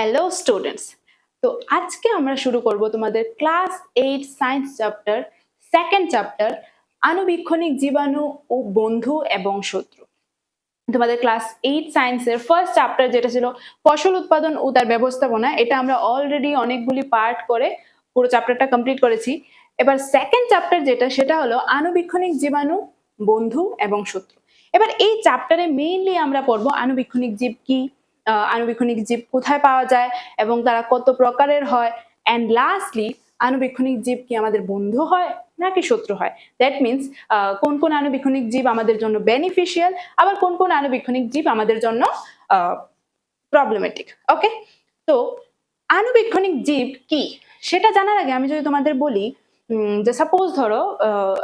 Hello students তো আজকে আমরা শুরু করব তোমাদের class eight science chapter second chapter আণুবীক্ষণিক জীবাণু ও বন্ধু এবং শত্রু। তোমাদের ক্লাস এইট সায়েন্সের ফার্স্ট চ্যাপ্টার যেটা ছিল ফসল উৎপাদন ও তার ব্যবস্থাপনা, এটা আমরা অলরেডি অনেকগুলি পার্ট করে পুরো চ্যাপ্টারটা কমপ্লিট করেছি। এবার সেকেন্ড চ্যাপ্টার যেটা, সেটা হলো আণুবীক্ষণিক জীবাণু, বন্ধু এবং শত্রু। এবার এই চ্যাপ্টারে মেইনলি আমরা পড়ব আণুবীক্ষণিক জীব কি আণুবীক্ষণিক জীব কোথায় পাওয়া যায় এবং তারা কত প্রকারের হয়? অ্যান্ড লাস্টলি আণুবীক্ষণিক জীব কি আমাদের বন্ধু হয় নাকি শত্রু হয়? দ্যাট মিনস কোন কোন আণুবীক্ষণিক জীব আমাদের জন্য বেনিফিশিয়াল আবার কোন কোন আণুবীক্ষণিক জীব আমাদের জন্য প্রবলেমেটিক ওকে তো আণুবীক্ষণিক জীব কি? সেটা জানার আগে আমি যদি তোমাদের বলি যে সাপোজ ধরো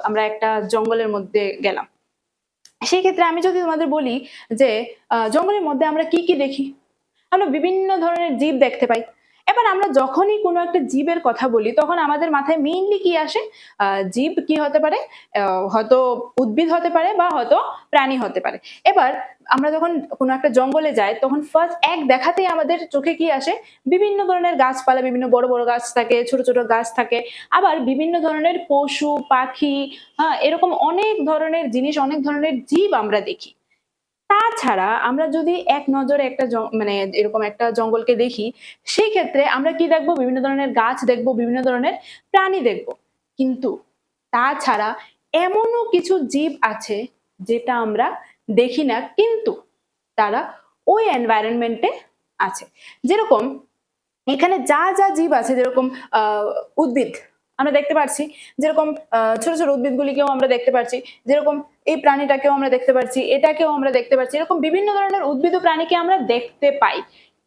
আমরা একটা জঙ্গলের মধ্যে গেলাম। সেই ক্ষেত্রে আমি যদি তোমাদের বলি যে জঙ্গলের মধ্যে আমরা কি কি দেখি? আমরা বিভিন্ন ধরনের জীব দেখতে পাই। এবার আমরা যখনই কোনো একটা জীবের কথা বলি, তখন আমাদের মাথায় মেইনলি কি আসে? জীব কি হতে পারে? হয়তো উদ্ভিদ হতে পারে বা হয়তো প্রাণী হতে পারে। এবার আমরা যখন কোনো একটা জঙ্গলে যাই, তখন ফার্স্ট এক দেখাতেই আমাদের চোখে কি আসে? বিভিন্ন ধরনের গাছপালা, বিভিন্ন বড় বড় গাছ থাকে, ছোট ছোট গাছ থাকে। আবার বিভিন্ন ধরনের পশু, পাখি হ্যাঁ এরকম অনেক ধরনের জিনিস, অনেক ধরনের জীব আমরা দেখি। তাছাড়া আমরা যদি এক নজরে একটা মানে এরকম একটা জঙ্গলকে দেখি সেই ক্ষেত্রে আমরা কি দেখব? বিভিন্ন ধরনের গাছ দেখব বিভিন্ন ধরনের প্রাণী দেখব। কিন্তু তাছাড়া এমনও কিছু জীব আছে যেটা আমরা দেখি না কিন্তু তারা ওই এনভায়রনমেন্টে আছে। যেরকম এখানে যা যা জীব আছে যেরকম আহ, উদ্ভিদ আমরা দেখতে পাচ্ছি যেরকম ছোট ছোট উদ্ভিদগুলিকেও আমরা দেখতে পাচ্ছি যেরকম এই প্রাণীটাকেও আমরা দেখতে পাচ্ছি এটাকেও আমরা দেখতে পাচ্ছি এরকম বিভিন্ন ধরনের উদ্ভিদ প্রাণীকে আমরা দেখতে পাই।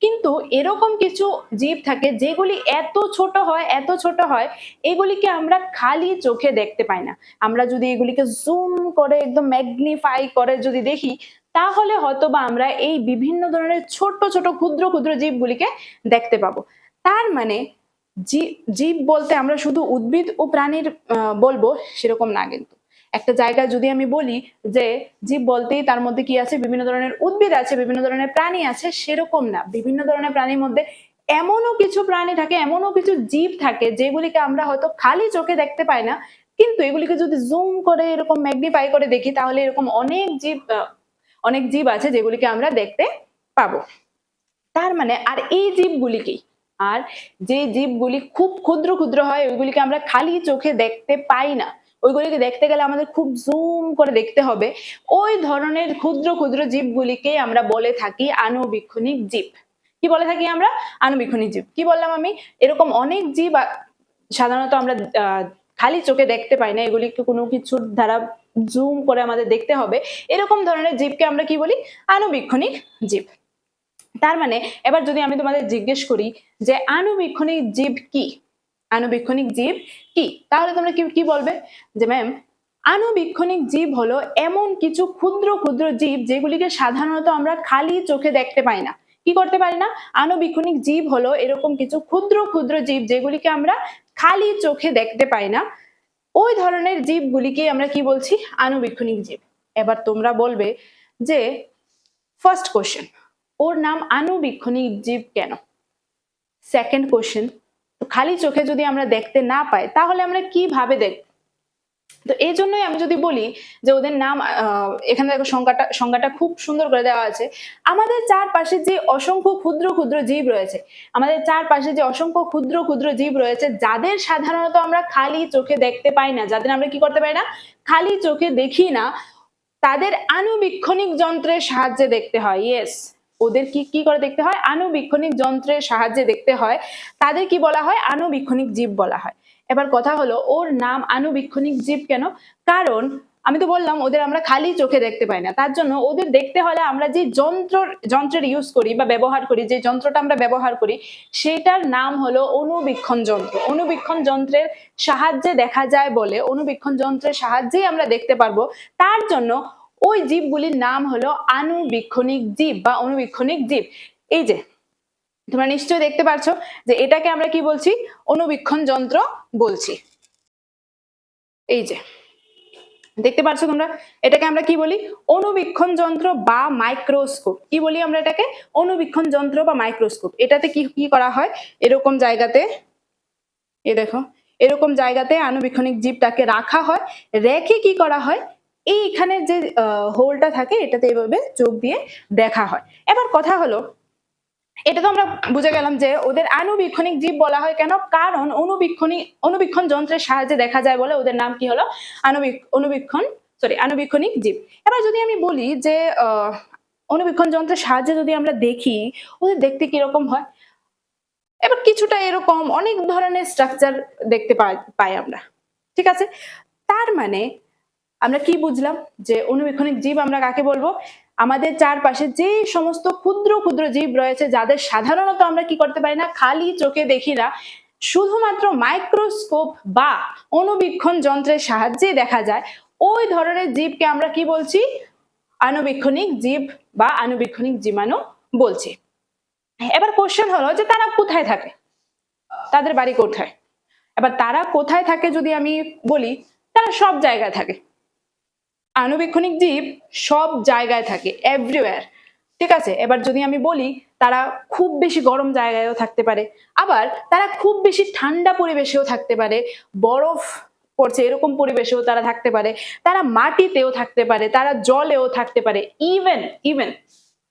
কিন্তু এরকম কিছু জীব থাকে যেগুলি এত ছোট হয়, এত ছোট হয়, এগুলিকে আমরা খালি চোখে দেখতে পাই না। আমরা যদি এগুলিকে জুম করে, একদম ম্যাগনিফাই করে যদি দেখি, তাহলে হয়তো বা আমরা এই বিভিন্ন ধরনের ছোট ছোট, ক্ষুদ্র ক্ষুদ্র জীবগুলিকে দেখতে পাবো। তার মানে জীব বলতে আমরা শুধু উদ্ভিদ ও প্রাণীর বলব সেরকম না কিন্তু। একটা জায়গায় যদি আমি বলি যে জীব বলতেই তার মধ্যে কি আছে? বিভিন্ন ধরনের উদ্ভিদ আছে, বিভিন্ন ধরনের প্রাণী আছে, সেরকম না। বিভিন্ন ধরনের প্রাণীর মধ্যে এমনও কিছু প্রাণী থাকে, এমনও কিছু জীব থাকে যেগুলিকে আমরা হয়তো খালি চোখে দেখতে পাই না। কিন্তু এগুলিকে যদি জুম করে এরকম ম্যাগনিফাই করে দেখি, তাহলে এরকম অনেক জীব অনেক জীব আছে যেগুলিকে আমরা দেখতে পাবো। তার মানে আর এই জীবগুলিকেই আর যে জীবগুলি খুব ক্ষুদ্র ক্ষুদ্র হয়, ওইগুলিকে আমরা খালি চোখে দেখতে পাই না। ওইগুলিকে দেখতে গেলে আমাদের খুব জুম করে দেখতে হবে। ওই ধরনের ক্ষুদ্র ক্ষুদ্র জীবগুলিকে আমরা বলে থাকি আণুবীক্ষণিক জীব। কি বলে থাকি আমরা? আণুবীক্ষণিক জীব। কি বললাম আমি? এরকম অনেক জীব সাধারণত আমরা খালি চোখে দেখতে পাই না। এগুলিকে কোনো কিছুর দ্বারা জুম করে আমাদের দেখতে হবে। এরকম ধরনের জীবকে আমরা কি বলি? আণুবীক্ষণিক জীব। তার মানে এবার যদি আমি তোমাদের জিজ্ঞেস করি যে আণুবীক্ষণিক জীব কি? আণুবীক্ষণিক জীব কি? তাহলে তোমরা কি কি বলবে? যে ম্যাম আনুবীক্ষণিক জীব হলো এমন কিছু ক্ষুদ্র ক্ষুদ্র জীব যেগুলিকে সাধারণত আমরা খালি চোখে দেখতে পাই না। কি করতে পারি না? আনুবীক্ষণিক জীব হলো এরকম কিছু ক্ষুদ্র ক্ষুদ্র জীব যেগুলিকে আমরা খালি চোখে দেখতে পাই না। ওই ধরনের জীবগুলিকে আমরা কি বলছি? আণুবীক্ষণিক জীব। এবার তোমরা বলবে যে ফার্স্ট কোশ্চেন ওর নাম আনুবীক্ষণিক জীব কেন? সেকেন্ড কোশ্চেন তো খালি চোখে যদি আমরা দেখতে না পাই, তাহলে আমরা কীভাবে দেখব? তো এই জন্যই আমি যদি বলি যে ওদের নাম এখানে দেখো সংজ্ঞাটা সংজ্ঞাটা খুব সুন্দর করে দেওয়া আছে। আমাদের চারপাশে যে অসংখ্য ক্ষুদ্র ক্ষুদ্র জীব রয়েছে, আমাদের চারপাশে যে অসংখ্য ক্ষুদ্র ক্ষুদ্র জীব রয়েছে, যাদের সাধারণত আমরা খালি চোখে দেখতে পাই না, যাদের আমরা কি করতে পারি না? খালি চোখে দেখি না, তাদের আনুবীক্ষণিক যন্ত্রের সাহায্যে দেখতে হয় ইয়েস ওদের কি কি করে দেখতে হয়? আণুবীক্ষণিক যন্ত্রের সাহায্যে দেখতে হয়। তাদের কি বলা হয়? আণুবীক্ষণিক জীব বলা হয়। এবার কথা হলো, ওর নাম আণুবীক্ষণিক জীব কেন? কারণ, আমি তো বললাম, ওদের আমরা খালি চোখে দেখতে পাই না। তার জন্য ওদের দেখতে হলে আমরা যে যন্ত্র যন্ত্রের ইউজ করি বা ব্যবহার করি, যে যন্ত্রটা আমরা ব্যবহার করি, সেটার নাম হলো অনুবীক্ষণ যন্ত্র। অনুবীক্ষণ যন্ত্রের সাহায্যে দেখা যায় বলে, অনুবীক্ষণ যন্ত্রের সাহায্যেই আমরা দেখতে পারব। তার জন্য ওই জীবগুলির নাম হলো আণুবীক্ষণিক জীব বা অনুবীক্ষণিক জীব। এই যে, তোমরা নিশ্চয়ই দেখতে পাচ্ছ যে এটাকে আমরা কি বলছি? অনুবীক্ষণ যন্ত্র বলছি। এই যে, দেখতে পাচ্ছ তোমরা? এটাকে আমরা কি বলি? অনুবীক্ষণ যন্ত্র বা মাইক্রোস্কোপ। কি বলি আমরা এটাকে? অনুবীক্ষণ যন্ত্র বা মাইক্রোস্কোপ। এটাতে কি কি করা হয়? এরকম জায়গাতে, এ দেখো, এরকম জায়গাতে আনুবীক্ষণিক জীবটাকে রাখা হয়। রেখে কি করা হয়? এইখানে যে হোলটা থাকে, এটাতে এভাবে চোখ দিয়ে দেখা হয়। এবার কথা হলো, এটা তো আমরা বুঝে গেলাম যে ওদের আণুবীক্ষণিক জীব বলা হয় কেন? কারণ অনুবীক্ষণিক, অনুবীক্ষণ যন্ত্রের সাহায্যে দেখা যায় বলে ওদের নাম কি হলো? আণুবীক অনুবীক্ষণ সরি আনুবীক্ষণিক জীব। এবার যদি আমি বলি যে অনুবীক্ষণ যন্ত্রের সাহায্যে যদি আমরা দেখি, ওদের দেখতে কীরকম হয়? এবার কিছুটা এরকম অনেক ধরনের স্ট্রাকচার দেখতে পাই আমরা। ঠিক আছে? তার মানে আমরা কি বুঝলাম? যে অনুবীক্ষণিক জীব আমরা কাকে বলব? আমাদের চারপাশে যে সমস্ত ক্ষুদ্র ক্ষুদ্র জীব রয়েছে, যাদের সাধারণত আমরা কি করতে পারি না? খালি চোখে দেখি না। শুধুমাত্র মাইক্রোস্কোপ বা অনুবীক্ষণ যন্ত্রের সাহায্যে দেখা যায়। ওই ধরনের জীবকে আমরা কি বলছি? আনুবীক্ষণিক জীব বা আণুবীক্ষণিক জীবাণু বলছি। এবার কোশ্চেন হলো যে তারা কোথায় থাকে? তাদের বাড়ি কোথায়? এবার তারা কোথায় থাকে যদি আমি বলি, তারা সব জায়গায় থাকে। আণুবীক্ষণিক জীব সব জায়গায় থাকে এভরিওয়্যার ঠিক আছে? এবার যদি আমি বলি, তারা খুব বেশি গরম জায়গায়ও থাকতে পারে, আবার তারা খুব বেশি ঠান্ডা পরিবেশেও থাকতে পারে, বরফ পড়ছে এরকম পরিবেশেও তারা থাকতে পারে, তারা মাটিতেও থাকতে পারে, তারা জলেও থাকতে পারে ইভেন ইভেন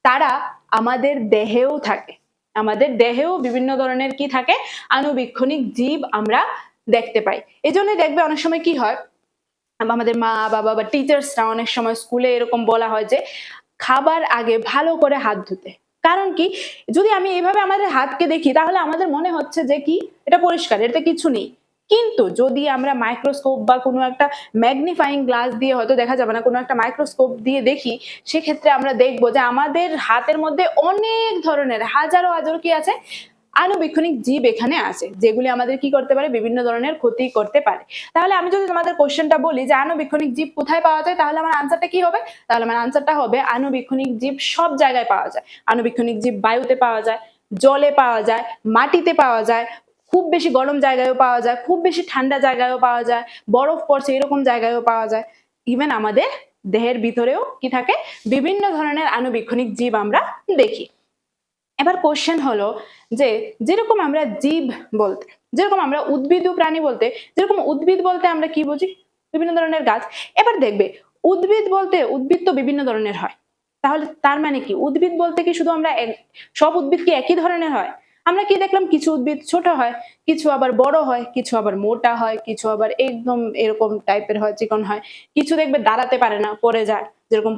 তারা আমাদের দেহেও থাকে। আমাদের দেহেও বিভিন্ন ধরনের কি থাকে? আণুবীক্ষণিক জীব আমরা দেখতে পাই। এই জন্য দেখবে অনেক সময় কি হয় আমাদের মা, বাবা বা টিচার্সরা অনেক সময় স্কুলে এরকম বলা হয় যে, খাবার আগে ভালো করে হাত ধুতে। কারণ কি, যদি আমি এইভাবে আমাদের হাতকে দেখি, তাহলে আমাদের মনে হচ্ছে যে কি, এটা পরিষ্কার, এটাতে কিছু নেই। কিন্তু যদি আমরা মাইক্রোস্কোপ বা কোনো একটা ম্যাগনিফাইং গ্লাস দিয়ে হয়তো দেখা যাবে না, কোনো একটা মাইক্রোস্কোপ দিয়ে দেখি, সেক্ষেত্রে আমরা দেখব যে আমাদের হাতের মধ্যে অনেক ধরনের, হাজারো হাজারো কি আছে আণুবীক্ষণিক জীব এখানে আছে, যেগুলি আমাদের কি করতে পারে? বিভিন্ন ধরনের ক্ষতি করতে পারে। তাহলে আমি যদি তোমাদের কোশ্চেনটা বলি যে আণুবীক্ষণিক জীব কোথায় পাওয়া যায়, তাহলে আমার আনসারটা কি হবে? তাহলে আমার আনসারটা হবে আণুবীক্ষণিক জীব সব জায়গায় পাওয়া যায়। আণুবীক্ষণিক জীব বায়ুতে পাওয়া যায়, জলে পাওয়া যায়, মাটিতে পাওয়া যায়, খুব বেশি গরম জায়গায়ও পাওয়া যায়, খুব বেশি ঠান্ডা জায়গায়ও পাওয়া যায়, বরফ পড়ছে এরকম জায়গায়ও পাওয়া যায়। ইভেন আমাদের দেহের ভিতরেও কি থাকে? বিভিন্ন ধরনের আণুবীক্ষণিক জীব আমরা দেখি। এবার কোশ্চেন হলো যে, যেরকম আমরা জীব বলতে, যেরকম আমরা উদ্ভিদ ও প্রাণী বলতে, যেরকম উদ্ভিদ বলতে আমরা কি বুঝি? বিভিন্ন ধরনের গাছ। এবার দেখবে, উদ্ভিদ বলতে উদ্ভিদ তো বিভিন্ন ধরনের হয়। তাহলে তার মানে কি? উদ্ভিদ বলতে কি শুধু আমরা সব উদ্ভিদ কি একই ধরনের হয়? আমরা কি দেখলাম কিছু উদ্ভিদ ছোট হয়, কিছু আবার বড় হয়, কিছু আবার মোটা হয়, কিছু আবার একদম এরকম টাইপের হয়, চিকন হয়। কিছু দেখবে দাঁড়াতে পারে না, পড়ে যায়। যেরকম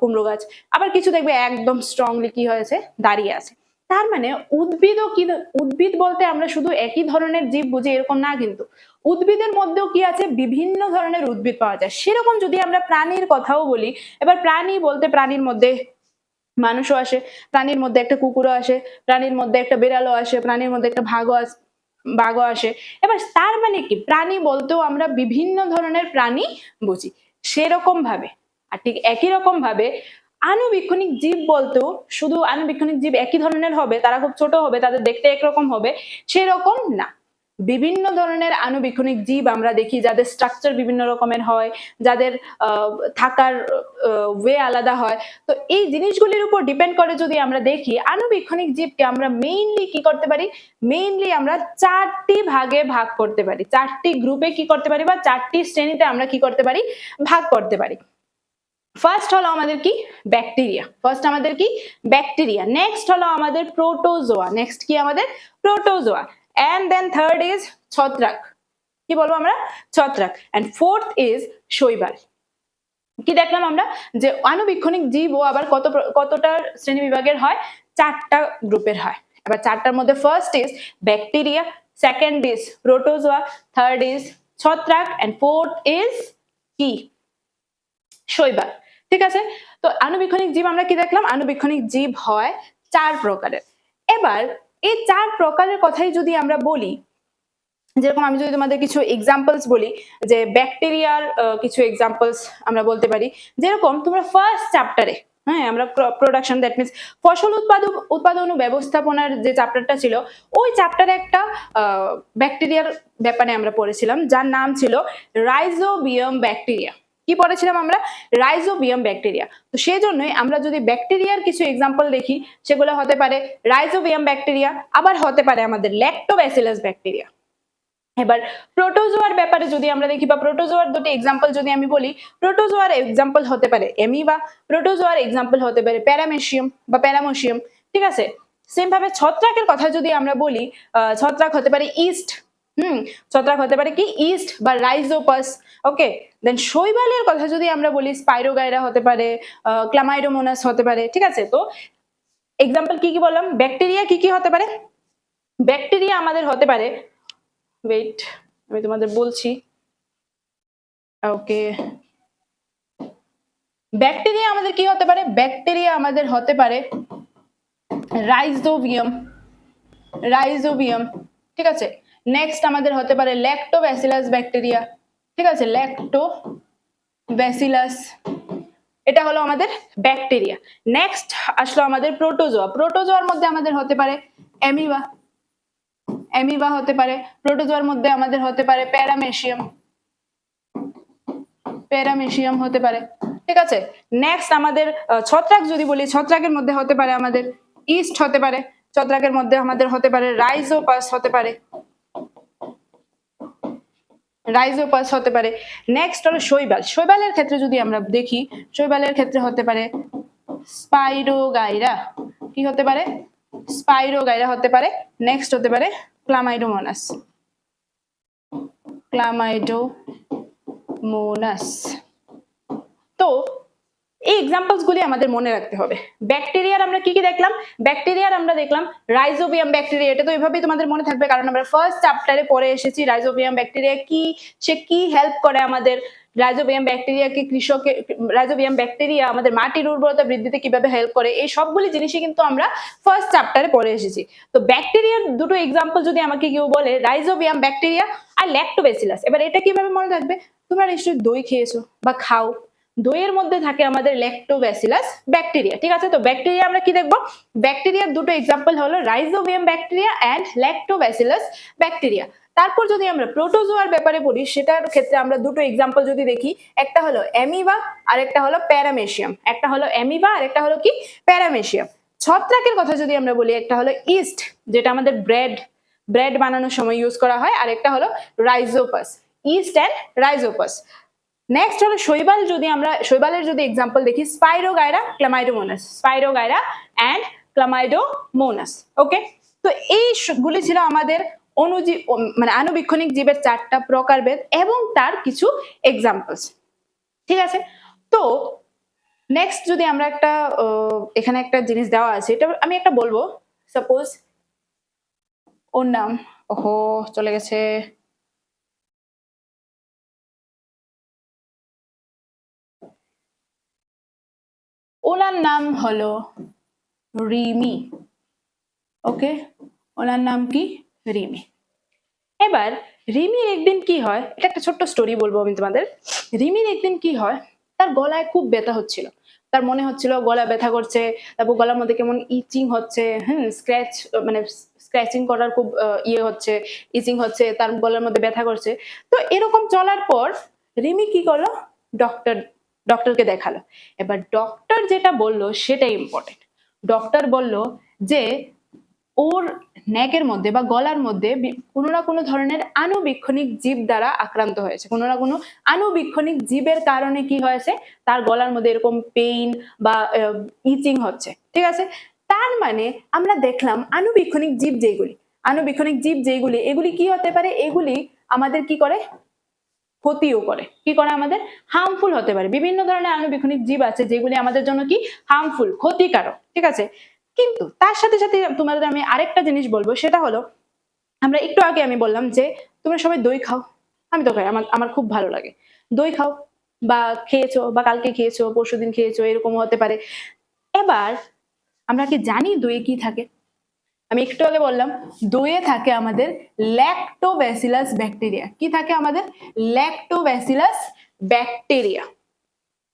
কুমড়ো গাছ। আবার কিছু দেখবে একদম স্ট্রংলি কি হয়েছে? দাঁড়িয়ে আছে। তার মানে উদ্ভিদও কি, উদ্ভিদ বলতে আমরা শুধু একই ধরনের জীব বুঝি, এরকম না কিন্তু। উদ্ভিদের মধ্যেও কি আছে? বিভিন্ন ধরনের উদ্ভিদ পাওয়া যায়। সেরকম যদি আমরা প্রাণীর কথাও বলি, এবার প্রাণী বলতে প্রাণীর মধ্যে মানুষও আসে, প্রাণীর মধ্যে একটা কুকুরও আসে, প্রাণীর মধ্যে একটা বেড়ালও আসে, প্রাণীর মধ্যে একটা ভাগও আসে, বাঘও আসে। এবার তার মানে কি? প্রাণী বলতেও আমরা বিভিন্ন ধরনের প্রাণী বুঝি। সেরকম ভাবে আর ঠিক একই রকম ভাবে আনুবীক্ষণিক জীব বলতেও শুধু আনুবীক্ষণিক জীব একই ধরনের হবে, তারা খুব ছোট হবে, তাদের দেখতে একরকম হবে, সেরকম না। বিভিন্ন ধরনের আনুবীক্ষণিক জীব আমরা দেখি যাদের স্ট্রাকচার বিভিন্ন রকমের হয়, যাদের থাকার ওয়ে আলাদা হয়। তো এই জিনিসগুলির উপর ডিপেন্ড করে যদি আমরা দেখি আনুবীক্ষণিক জীবকে আমরা মেইনলি কি করতে পারি? মেইনলি আমরা চারটি ভাগে ভাগ করতে পারি। চারটি গ্রুপে কি করতে পারি বা চারটি শ্রেণীতে আমরা কি করতে পারি? ভাগ করতে পারি। ফার্স্ট হলো আমাদের কি? ব্যাকটেরিয়া ফার্স্ট আমাদের কি? ব্যাকটেরিয়া নেক্সট হলো আমাদের প্রোটোজোয়া নেক্সট কি আমাদের? Protozoa and then third is ছত্রাক। কি বলব আমরা? ছত্রাক। এন্ড ফোর্থ ইজ শৈবাল। কি দেখলাম আমরা? যে আণুবীক্ষণিক জীবও আবার কত প্র- কতটা শ্রেণি বিভাগের হয়? চারটা গ্রুপের হয়। এবার চারটার মধ্যে first is bacteria second is protozoa third is ছত্রাক এন্ড ফোর্থ ইজ কি? শৈবাল, ঠিক আছে? তো আনুবীক্ষণিক জীব আমরা কি দেখলাম? আণুবীক্ষণিক জীব হয় চার প্রকারের। এবার এই চার প্রকারের কথাই যদি আমরা বলি, যেরকম আমি যদি তোমাদের কিছু এক্সাম্পলস বলি, যে ব্যাকটেরিয়ার কিছু এক্সাম্পলস আমরা বলতে পারি, যেরকম তোমরা ফার্স্ট চ্যাপ্টারে হ্যাঁ আমরা প্রোডাকশন দ্যাট মিনস ফসল উৎপাদন উৎপাদন ও ব্যবস্থাপনার যে চ্যাপ্টারটা ছিল, ওই চ্যাপ্টারে একটা ব্যাকটেরিয়ার ব্যাপারে আমরা পড়েছিলাম, যার নাম ছিল রাইজোবিয়াম ব্যাকটেরিয়া কি পড়েছিলাম আমরা? রাইজোবিয়াম ব্যাকটেরিয়া তো সেই জন্যই আমরা যদি ব্যাকটেরিয়ার কিছু এক্সাম্পল দেখি, সেগুলো হতে পারে রাইজোবিয়াম ব্যাকটেরিয়া আবার হতে পারে আমাদের ল্যাক্টোব্যাসিলাস ব্যাকটেরিয়া এবার প্রোটোজোয়ার ব্যাপারে যদি আমরা দেখি, বা প্রোটোজোয়ার দুটি এক্সাম্পল যদি আমি বলি প্রোটোজোয়ার এক্সাম্পল হতে পারে এমিবা প্রোটোজোয়ার এক্সাম্পল হতে পারে প্যারামেশিয়াম বা প্যারামোশিয়াম ঠিক আছে? সেমভাবে ছত্রাকের কথা যদি আমরা বলি ছত্রাক হতে পারে ইস্ট হুম, ছত্রাক হতে পারে কি? ইস্ট বা রাইজোপাস, ওকে? দেন শৈবালের কথা যদি আমরা বলি, স্পাইরোগাইরা হতে পারে ক্লামাইডোমোনাস হতে পারে, ঠিক আছে? তো এক্সাম্পল কি কি বললাম? ব্যাকটেরিয়া কি কি হতে পারে? ব্যাকটেরিয়া আমাদের হতে পারে ওয়েট আমি তোমাদের বলছি, ওকে? ব্যাকটেরিয়া আমাদের কি হতে পারে? ব্যাকটেরিয়া আমাদের হতে পারে রাইজোবিয়াম রাইজোবিয়াম ঠিক আছে? নেক্সট আমাদের হতে পারে ল্যাক্টোব্যাসিলাস ব্যাকটেরিয়া। ঠিক আছে? ল্যাক্টো ব্যাসিলাস এটা হলো আমাদের ব্যাকটেরিয়া। নেক্সট আসলো আমাদের প্রোটোজোয়া। প্রোটোজোয়ার মধ্যে আমাদের হতে পারে অ্যামিবা। অ্যামিবা হতে পারে। প্রোটোজোয়ার মধ্যে আমাদের হতে পারে প্যারামেশিয়াম। প্যারামেশিয়াম হতে পারে। ঠিক আছে? নেক্সট আমাদের ছত্রাক যদি বলি, ছত্রাকের মধ্যে হতে পারে আমাদের ইস্ট হতে পারে। ছত্রাকের মধ্যে আমাদের হতে পারে রাইজোপাস হতে পারে। রাইজোপাস হতে পারে। নেক্সট হলো শৈবাল। শৈবালের ক্ষেত্রে যদি আমরা দেখি, শৈবালের ক্ষেত্রে হতে পারে স্পাইরোগাইরা। কি হতে পারে? স্পাইরোগাইরা হতে পারে। নেক্সট হতে পারে ক্লামাইডোমোনাস। ক্লামাইডোমোনাস। তো এই এক্সাম্পলস গুলি আমাদের মনে রাখতে হবে। ব্যাকটেরিয়ার আমরা কি কি দেখলাম? ব্যাকটেরিয়ার আমরা দেখলাম রাইজোবিয়াম ব্যাকটেরিয়া এটা তো এভাবেই তোমাদের মনে থাকবে, কারণ আমরা ফার্স্ট চ্যাপ্টারে পড়ে এসেছি রাইজোবিয়াম ব্যাকটেরিয়া কি, সে কি হেল্প করে আমাদের? রাইজোবিয়াম ব্যাকটেরিয়াকে কৃষকের রাইজোবিয়াম ব্যাকটেরিয়া আমাদের মাটির উর্বরতা বৃদ্ধিতে কীভাবে হেল্প করে? এই সবগুলি জিনিসই কিন্তু আমরা ফার্স্ট চ্যাপ্টারে পড়ে এসেছি। তো ব্যাকটেরিয়ার দুটো এক্সাম্পল যদি আমাকে কেউ বলে রাইজোবিয়াম ব্যাকটেরিয়া আর ল্যাক্টোবেসিলাস এবার এটা কীভাবে মনে থাকবে? তোমরা নিশ্চয়ই দই খেয়েছো বা খাও। দইয়ের মধ্যে থাকে আমাদের ল্যাক্টোব্যাসিলাস ব্যাকটেরিয়া ঠিক আছে? তো ব্যাকটেরিয়া আমরা কি দেখব? ব্যাকটেরিয়ার দুটো এক্সাম্পল হলো rhizobium bacteria and lactobacillus bacteria তারপর যদি আমরা প্রোটোজোয়ার ব্যাপারে পড়ি, সেটার ক্ষেত্রে আমরা দুটো এক্সাম্পল যদি দেখি, একটা হলো অ্যামিবা আর একটা হলো প্যারামেশিয়াম। একটা হলো অ্যামিবা আর একটা হলো কি? প্যারামেশিয়াম। ছত্রাকের কথা যদি আমরা বলি, একটা হলো ইস্ট যেটা আমাদের ব্রেড ব্রেড বানানোর সময় ইউজ করা হয় আর একটা হলো rhizopus yeast and rhizopus next হলো শৈবাল, যদি আমরা শৈবালের যদি এক্সাম্পল দেখি spirogyra chlamydomonas spirogyra and chlamydomonas okay তো এইগুলি ছিল আমাদের অনুজীব মানে আনুবীক্ষণিক জীবের চারটা প্রকারভেদ এবং তার কিছু এক্সাম্পলস ঠিক আছে? তো নেক্সট যদি আমরা একটা এখানে একটা জিনিস দেওয়া আছে, এটা আমি একটা বলব সাপোজ ওর নাম, ওহো, চলে গেছে। ওনার নাম হলো রিমি। ওকে ওনার নাম কি? রিমি। এবার, রিমির একদিন কি হয়? এটা একটা ছোট্ট স্টোরি বলব আমি তোমাদের। রিমির একদিন কি হয়? তার গলায় খুব ব্যথা হচ্ছিল। তার মনে হচ্ছিল, গলা ব্যথা করছে, তারপর গলার মধ্যে কেমন ইচিং হচ্ছে হ্যাঁ স্ক্র্যাচ মানে স্ক্র্যাচিং করার খুব ইয়ে হচ্ছে ইচিং হচ্ছে, তার গলার মধ্যে ব্যথা করছে। তো এরকম চলার পর রিমি কি করল? ডক্টর ডক্টরকে দেখাল। এবার ডক্টর যেটা বলল সেটাই ইম্পর্টেন্ট ডক্টর বলল যে, ওর ন্যাকের মধ্যে বা গলার মধ্যে কোনো না কোনো ধরনের আণুবীক্ষণিক জীব দ্বারা আক্রান্ত হয়েছে। কোনো না কোনো আনুবীক্ষণিক জীবের কারণে কি হয়েছে? তার গলার মধ্যে এরকম পেইন বা ইচিং হচ্ছে। ঠিক আছে? তার মানে আমরা দেখলাম আনুবীক্ষণিক জীব যেগুলি আনুবীক্ষণিক জীব যেগুলি এগুলি কি হতে পারে? এগুলি আমাদের কি করে? ক্ষতিও করে। কি করে আমাদের? হার্মফুল হতে পারে। বিভিন্ন ধরনের আণুবীক্ষণিক জীব আছে যেগুলি আমাদের জন্য কি? হার্মফুল ক্ষতিকারক। ঠিক আছে? কিন্তু তার সাথে সাথে তোমাদের আমি আরেকটা জিনিস বলব, সেটা হলো, আমরা একটু আগে আমি বললাম যে, তোমরা সবাই দই খাও। আমি তো খাই, আমার আমার খুব ভালো লাগে। দই খাও বা খেয়েছো বা কালকে খেয়েছো, পরশুদিন খেয়েছো এরকম হতে পারে। এবার আমরা কি জানি দই কি থাকে? আমি একটু আগে বললাম দইয়ে থাকে আমাদের ল্যাক্টোব্যাসিলাস ব্যাকটেরিয়া কি থাকে আমাদের? ল্যাক্টোব্যাসিলাস ব্যাকটেরিয়া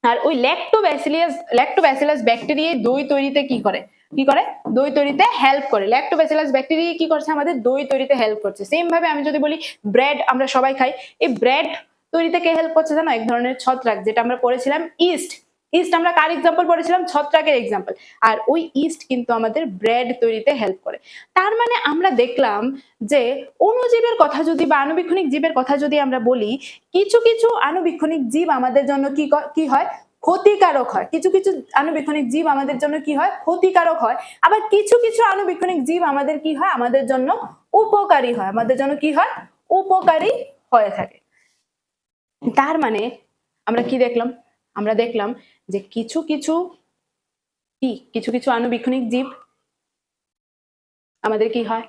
আর ওই ল্যাক্টোব্যাসিলিয়াস ল্যাক্টোব্যাসিলাস ব্যাকটেরিয়া দই তৈরিতে কি করে? কি করে? দই তৈরিতে হেল্প করে। ল্যাক্টোব্যাসিলাস ব্যাকটেরিয়া কি করছে? আমাদের দই তৈরিতে হেল্প করছে। সেম ভাবে আমি যদি বলি ব্রেড আমরা সবাই খাই। এই ব্রেড তৈরিতে কে হেল্প করছে জানো? এক ধরনের ছত্রাক, যেটা আমরা পড়েছিলাম ইস্ট ইস্ট আমরা কার এক্সাম্পল পড়েছিলাম? ছত্রাকের এক্সাম্পল আর ওই ইস্ট কিন্তু আমাদের ব্রেড তৈরিতে হেল্প করে। তার মানে আমরা দেখলাম যে অণুজীবের কথা যদি বা আণুবীক্ষণিক জীবের কথা যদি আমরা বলি, কিছু কিছু আণুবীক্ষণিক জীব আমাদের জন্য কি কি হয়? ক্ষতিকারক হয়। কিছু কিছু আণুবীক্ষণিক জীব আমাদের জন্য কি হয়? ক্ষতিকারক হয়। আবার কিছু কিছু আণুবীক্ষণিক জীব আমাদের কি হয়? আমাদের জন্য উপকারী হয়। আমাদের জন্য কি হয়? উপকারী হয়ে থাকে। তার মানে আমরা কি দেখলাম? আমরা দেখলাম যে কিছু কিছু কি, কিছু কিছু আণুবীক্ষণিক জীব আমাদের কি হয়?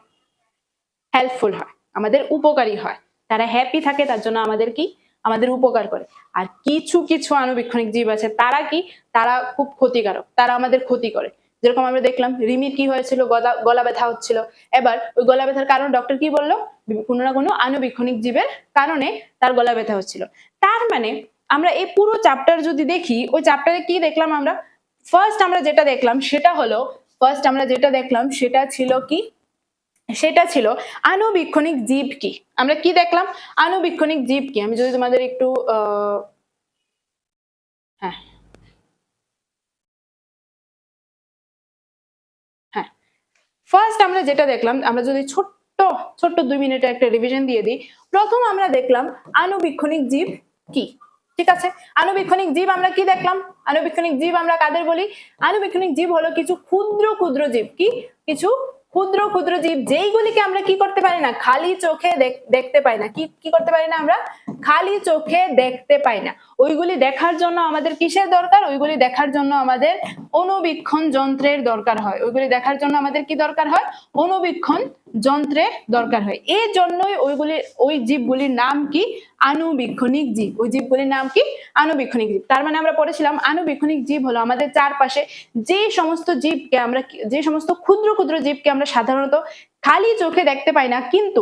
হেল্পফুল হয়, আমাদের উপকারী হয়। তারা হ্যাপি থাকে, তার জন্য আমাদের কি? আমাদের উপকার করে। আর কিছু কিছু আণুবীক্ষণিক জীব আছে, তারা কি? তারা খুব ক্ষতিকারক, তারা আমাদের ক্ষতি করে। যেরকম আমরা দেখলাম, রিমির কি হয়েছিল? গলা গলা ব্যথা হচ্ছিল। এবার ওই গলা ব্যথার কারণ ডক্টর কি বলল? কোনো না কোনো আণুবীক্ষণিক জীবের কারণে তার গলা ব্যথা হচ্ছিল। তার মানে আমরা এই পুরো চ্যাপ্টার যদি দেখি, ওই চ্যাপ্টারে কি দেখলাম আমরা? ফার্স্ট আমরা যেটা দেখলাম সেটা হলো ফার্স্ট আমরা যেটা দেখলাম সেটা ছিল কি? সেটা ছিল আনুবীক্ষণিক জীব কি? আমরা কি দেখলাম? আনুবীক্ষণিক জীব কি? আমি যদি তোমাদের একটু হ্যাঁ। হ্যাঁ। ফার্স্ট আমরা যেটা দেখলাম, আমরা যদি ছোট্ট ছোট্ট দুই মিনিটের একটা রিভিশন দিয়ে দিই, প্রথম আমরা দেখলাম আনুবীক্ষণিক জীব কি? ঠিক আছে? আণুবীক্ষণিক জীব আমরা কি দেখলাম? আণুবীক্ষণিক জীব আমরা কাদের বলি? আণুবীক্ষণিক জীব হলো কিছু ক্ষুদ্র ক্ষুদ্র জীব। কি? কিছু ক্ষুদ্র ক্ষুদ্র জীব। যেইগুলিকে আমরা কি করতে পারি না? খালি চোখে দেখ- দেখতে পাই না। কি কি করতে পারি না আমরা? খালি চোখে দেখতে পাই না। ওইগুলি দেখার জন্য আমাদের কিসের দরকার? ওইগুলি দেখার জন্য আমাদের অনুবীক্ষণ যন্ত্রের দরকার হয়। ওইগুলি দেখার জন্য আমাদের কি দরকার হয়? অনুবীক্ষণ যন্ত্রের দরকার হয়। এই জন্যই ওইগুলি ওই জীবগুলির নাম কি? আণুবীক্ষণিক জীব। ওই জীবগুলির নাম কি? আণুবীক্ষণিক জীব। তার মানে আমরা পড়েছিলাম আণুবীক্ষণিক জীব হলো আমাদের চারপাশে যে সমস্ত জীবকে আমরা যে সমস্ত ক্ষুদ্র ক্ষুদ্র জীবকে আমরা সাধারণত খালি চোখে দেখতে পাই না, কিন্তু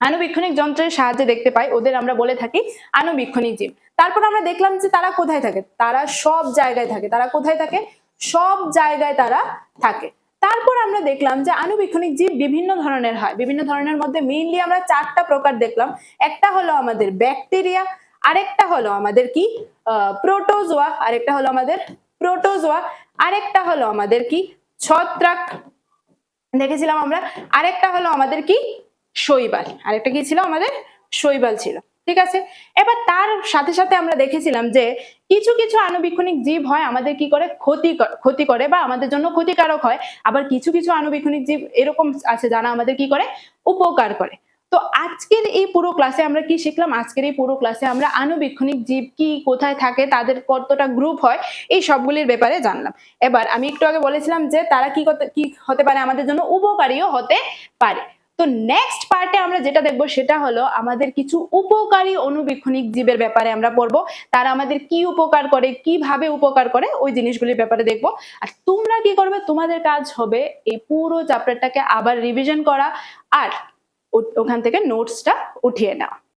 আণুবীক্ষণিক যন্ত্রের সাহায্যে দেখতে পাই। ওদের আমরা বলে থাকি আণুবীক্ষণিক জীব। তারপর আমরা দেখলাম যে তারা কোথায় থাকে? তারা সব জায়গায় থাকে। তারা কোথায় থাকে? সব জায়গায় তারা থাকে। তারপর আমরা দেখলাম যে আনুবীক্ষণিক জীব বিভিন্ন ধরনের হয়। বিভিন্ন ধরনের মধ্যে মেইনলি আমরা চারটা প্রকার দেখলাম। একটা হলো আমাদের ব্যাকটেরিয়া আরেকটা হলো আমাদের কি? প্রোটোজোয়া আরেকটা হলো আমাদের প্রোটোজোয়া আরেকটা হলো আমাদের কি? ছত্রাক। দেখেছিলাম আমরা। আরেকটা হলো আমাদের কি? শৈবাল। আরেকটা কি ছিল? আমাদের শৈবাল ছিল। ঠিক আছে? এবার তার সাথে সাথে আমরা দেখেছিলাম যে কিছু কিছু আণুবীক্ষণিক জীব হয় আমাদের কি করে? ক্ষতি ক্ষতি করে বা আমাদের জন্য ক্ষতিকারক হয়। আবার কিছু কিছু আণুবীক্ষণিক জীব এরকম আছে যারা আমাদের কি করে? উপকার করে। তো আজকের এই পুরো ক্লাসে আমরা কি শিখলাম? আজকের এই পুরো ক্লাসে আমরা আণুবীক্ষণিক জীব কি কোথায় থাকে? তাদের কতটা গ্রুপ হয়? এই সবগুলির ব্যাপারে জানলাম। এবার আমি একটু আগে বলেছিলাম যে তারা কি কি হতে পারে? আমাদের জন্য উপকারীও হতে পারে। তো নেক্সট পার্টে আমরা যেটা দেখব সেটা হলো আমাদের কিছু উপকারী অনুবীক্ষণিক জীবের ব্যাপারে আমরা পড়ব। তারা আমাদের কি উপকার করে, কীভাবে উপকার করে, ওই জিনিসগুলির ব্যাপারে দেখব। আর তোমরা কি করবে, তোমাদের কাজ হবে এই পুরো চ্যাপ্টারটাকে আবার রিভিশন করা আর ওখান থেকে নোটসটা উঠিয়ে নেওয়া।